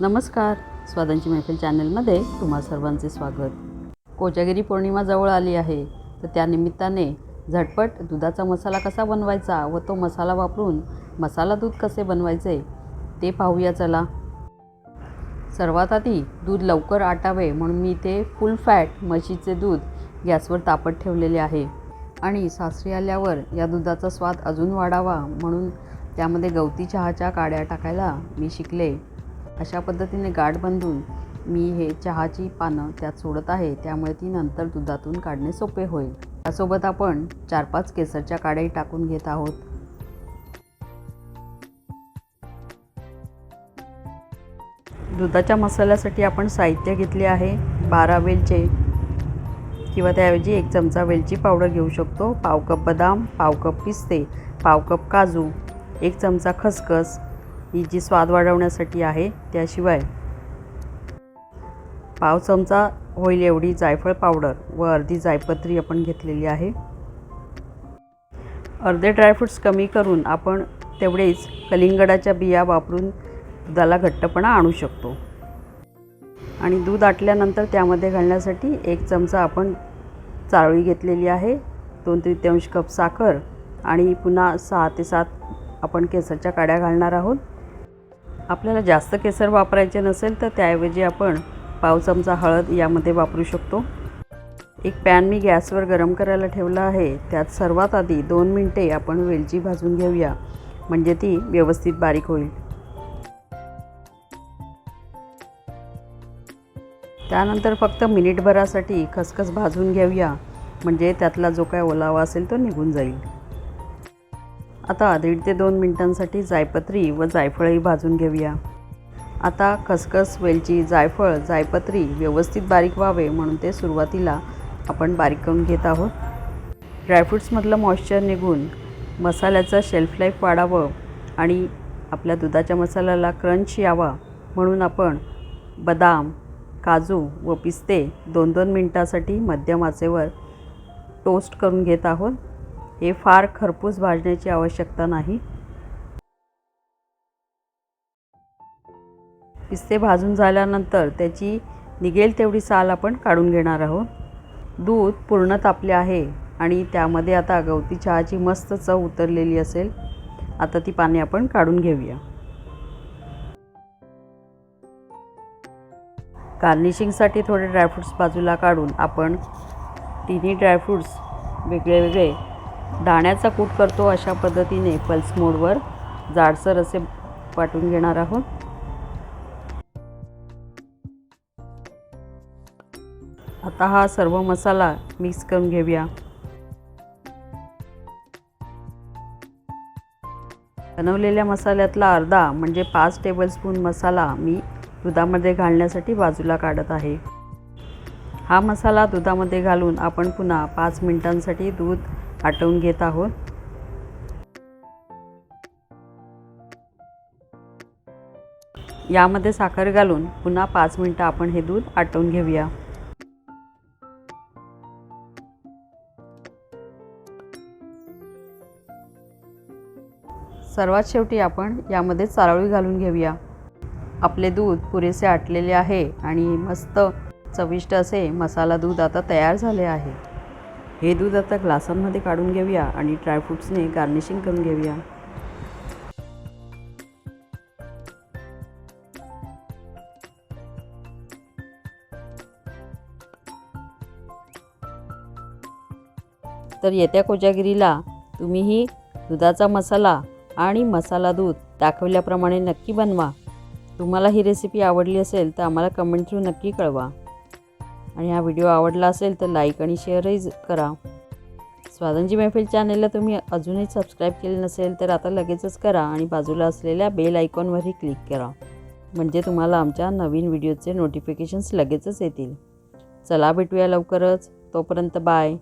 नमस्कार. स्वादांची मैफिल चॅनलमध्ये तुम्हा सर्वांचे स्वागत. कोजागिरी पौर्णिमा जवळ आली आहे. तर त्यानिमित्ताने झटपट दुधाचा मसाला कसा बनवायचा व तो मसाला वापरून मसाला दूध कसे बनवायचे ते पाहूया चला. सर्वात आधी दूध लवकर आटावे म्हणून मी ते फुल फॅट म्हशीचे दूध गॅसवर तापत ठेवलेले आहे. आणि सासरी आल्यावर या दुधाचा स्वाद अजून वाढावा म्हणून त्यामध्ये गवती चहाच्या काड्या टाकायला मी शिकले. अशा पद्धतीने गाठ बांधून मी हे चहाची पानं त्यात सोडत आहे. त्यामुळे ती नंतर दुधातून काढणे सोपे होईल. त्यासोबत आपण चार पाच केसरच्या काड्याही टाकून घेत आहोत. दुधाच्या मसाल्यासाठी आपण साहित्य घेतले आहे. बारा वेलचे किंवा त्याऐवजी एक चमचा वेलची पावडर घेऊ शकतो. पाव कप बदाम पाव कप पिस्ते पाव कप काजू एक चमचा खसखस ही जी स्वाद वाढवण्यासाठी आहे त्याशिवाय पाव चमचा होईल एवढी जायफळ पावडर व अर्धी जायपत्री आपण घेतलेली आहे. अर्धे ड्रायफ्रूट्स कमी करून आपण तेवढेच कलिंगडाच्या बिया वापरून दुधाला घट्टपणा आणू शकतो. आणि दूध आटल्यानंतर त्यामध्ये घालण्यासाठी एक चमचा आपण चारोळी घेतलेली आहे दोन तृतीयांश कप साखर आणि पुन्हा सहा ते सात आपण केसरच्या काड्या घालणार आहोत. आपल्याला जास्त केसर वापरायचे नसेल तर त्याऐवजी आपण पाव चमचा हळद यामध्ये वापरू शकतो. एक पॅन मी गॅसवर गरम करायला ठेवला आहे. त्यात सर्वात आधी दोन मिनटे आपण वेलची भाजून घेऊया. म्हणजे ती व्यवस्थित बारीक होईल. त्यानंतर फक्त मिनिटभरासाठी खसखस भाजून घेऊया. म्हणजे त्यातला जो काय ओलावा असेल तो निघून जाईल. आता दीड ते दोन मिनटांसाठी जायपत्री व जायफळही भाजून घेऊया. आता खसखस वेलची जायफळ जायपत्री व्यवस्थित बारीक व्हावे म्हणून ते सुरुवातीला आपण बारीक करून घेत आहोत. ड्रायफ्रूट्समधलं मॉइश्चर निघून मसाल्याचं शेल्फ लाईफ वाढावं आणि आपल्या दुधाच्या मसाल्याला क्रंच यावा म्हणून आपण बदाम काजू व पिस्ते दोन दोन मिनटासाठी मध्यम आचेवर टोस्ट करून घेत आहोत. हे फार खरपूस भाजण्याची आवश्यकता नाही. पिस्ते भाजून झाल्यानंतर त्याची निघेल तेवढी साल आपण काढून घेणार आहोत. दूध पूर्ण तापले आहे आणि त्यामध्ये आता गवती चहाची मस्त चव उतरलेली असेल. आता ती पाने आपण काढून घेऊया. गार्निशिंगसाठी थोडे ड्रायफ्रूट्स बाजूला काढून आपण तिन्ही ड्रायफ्रूट्स वेगळे वेगळे दाण्याचा कूट करतो अशा पद्धतीने पल्स मोडवर जाडसर असे वाटून घेणार आहोत. आता हा सर्व मसाला मिक्स करून घेऊया. बनवलेल्या मसाल्यातला अर्धा म्हणजे पाच टेबलस्पून मसाला मी दुधामध्ये घालण्यासाठी बाजूला काढत आहे. हा मसाला दुधामध्ये घालून आपण पुन्हा पाच मिनिटांसाठी दूध आटवून घेत आहोत. यामध्ये साखर घालून पुन्हा पाच मिनटं आपण हे दूध आटवून घेऊया. सर्वात शेवटी आपण यामध्ये चारोळी घालून घेऊया. आपले दूध पुरेसे आटलेले आहे आणि मस्त चविष्ट असे मसाला दूध आता तयार झाले आहे. हे दूध आता ग्लासांमध्ये काढून घेऊया आणि ड्रायफ्रूट्सने गार्निशिंग करून घेऊया. तर येत्या कोजागिरीला तुम्हीही दुधाचा मसाला आणि मसाला दूध दाखवल्याप्रमाणे नक्की बनवा. तुम्हाला ही रेसिपी आवडली असेल तर आम्हाला कमेंट थ्रू नक्की कळवा. आणि हा व्हिडिओ आवडला असेल तर लाईक आणि शेअरही करा. स्वादंजी मैफिल चॅनेलला तुम्ही अजूनही सबस्क्राईब केले नसेल तर आता लगेचच करा आणि बाजूला असलेल्या बेल आयकॉनवरही क्लिक करा. म्हणजे तुम्हाला आमच्या नवीन व्हिडिओचे नोटिफिकेशन्स लगेचच येतील. चला भेटूया लवकरच. तोपर्यंत बाय